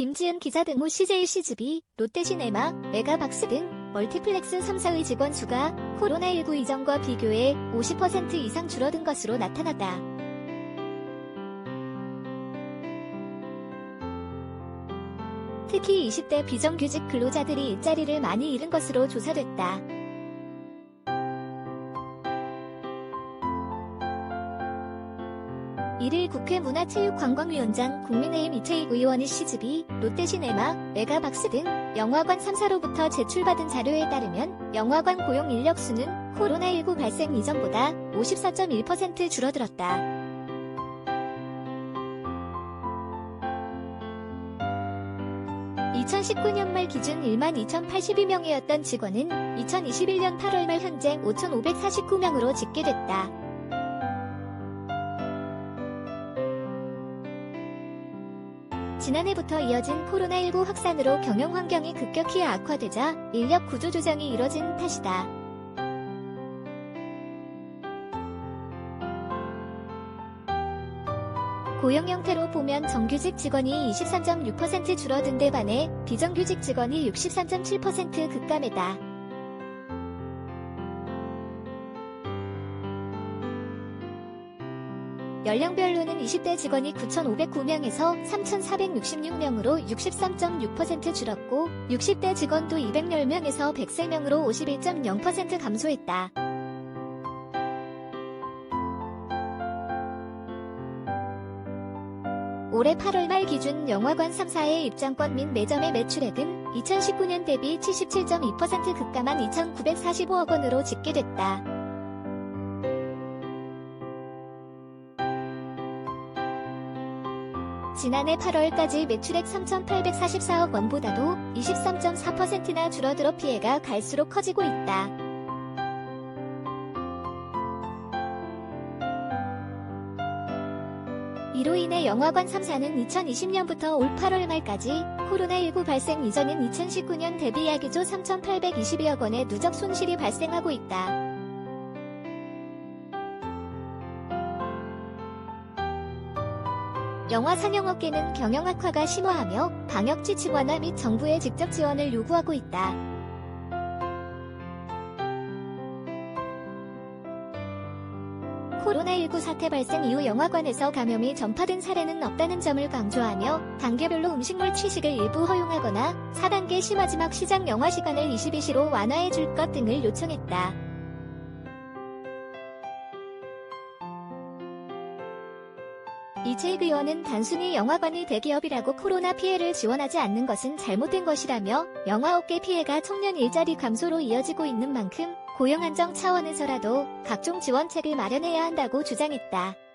김지은 기자 등호 CJ 시즈비, 롯데시네마, 메가박스 등 멀티플렉스 3사의 직원 수가 코로나19 이전과 비교해 50% 이상 줄어든 것으로 나타났다. 특히 20대 비정규직 근로자들이 일자리를 많이 잃은 것으로 조사됐다. 일일 국회 문화체육관광위원장 국민의힘 이채익 의원이 시즈비, 롯데시네마, 메가박스 등 영화관 3사로부터 제출받은 자료에 따르면 영화관 고용 인력 수는 코로나19 발생 이전보다 54.1% 줄어들었다. 2019년 말 기준 1만 2,082명이었던 직원은 2021년 8월 말 현재 5,549명으로 집계됐다. 지난해부터 이어진 코로나19 확산으로 경영 환경이 급격히 악화되자 인력 구조 조정이 이뤄진 탓이다. 고용 형태로 보면 정규직 직원이 23.6% 줄어든 데 반해 비정규직 직원이 63.7% 급감했다. 연령별로는 20대 직원이 9,509명에서 3,466명으로 63.6% 줄었고 60대 직원도 210명에서 103명으로 51.0% 감소했다. 올해 8월 말 기준 영화관 3사의 입장권 및 매점의 매출액은 2019년 대비 77.2% 급감한 2,945억 원으로 집계됐다. 지난해 8월까지 매출액 3,844억 원보다도 23.4%나 줄어들어 피해가 갈수록 커지고 있다. 이로 인해 영화관 3사는 2020년부터 올 8월 말까지 코로나19 발생 이전인 2019년 대비 약이조 3,822억 원의 누적 손실이 발생하고 있다. 영화 상영업계는 경영 악화가 심화하며 방역 지침 완화 및 정부의 직접 지원을 요구하고 있다. 코로나19 사태 발생 이후 영화관에서 감염이 전파된 사례는 없다는 점을 강조하며 단계별로 음식물 취식을 일부 허용하거나 4단계 심마지막 시장 영화 시간을 22시로 완화해 줄 것 등을 요청했다. 이재익 의원은 단순히 영화관이 대기업이라고 코로나 피해를 지원하지 않는 것은 잘못된 것이라며 영화업계 피해가 청년 일자리 감소로 이어지고 있는 만큼 고용 안정 차원에서라도 각종 지원책을 마련해야 한다고 주장했다.